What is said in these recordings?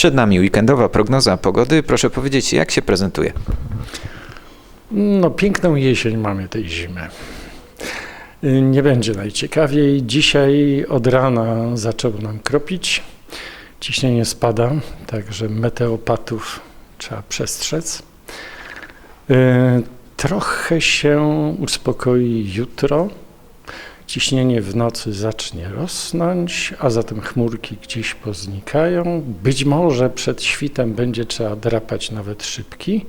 Przed nami weekendowa prognoza pogody. Proszę powiedzieć, jak się prezentuje? No, piękną jesień mamy tej zimy. Nie będzie najciekawiej. Dzisiaj od rana zaczęło nam kropić. Ciśnienie spada, także meteopatów trzeba przestrzec. Y, Trochę się uspokoi jutro. Ciśnienie w nocy zacznie rosnąć, a zatem chmurki gdzieś poznikają. Być może przed świtem będzie trzeba drapać nawet szybki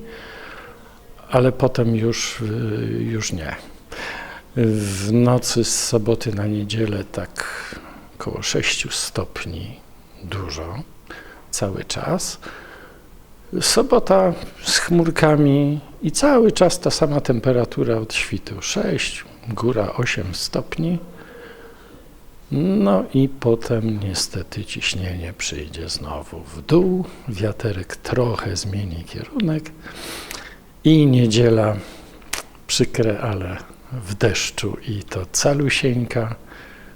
ale potem już, y, już nie. W nocy z soboty na niedzielę tak około 6 stopni dużo, cały czas. Sobota z chmurkami i cały czas ta sama temperatura od świtu 6, góra 8 stopni. No i potem niestety ciśnienie przyjdzie znowu w dół, wiaterek trochę zmieni kierunek. I niedziela przykre, ale w deszczu i to calusieńka,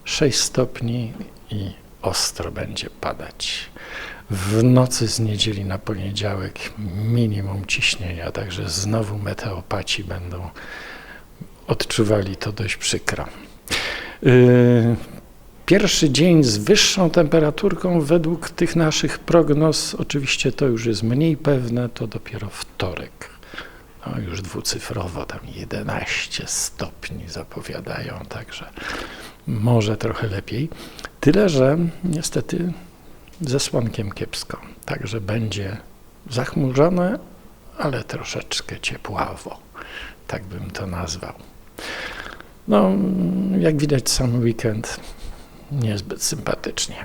6 stopni i ostro będzie padać. W nocy z niedzieli na poniedziałek minimum ciśnienia, także znowu meteopaci będą odczuwali to dość przykro. Yy, Pierwszy dzień z wyższą temperaturką według tych naszych prognoz, oczywiście to już jest mniej pewne, to dopiero wtorek no już dwucyfrowo, tam 11 stopni zapowiadają, także może trochę lepiej. Tyle, że niestety ze słonkiem kiepsko, także będzie zachmurzone, ale troszeczkę ciepławo, tak bym to nazwał. No, jak widać, sam weekend niezbyt sympatycznie.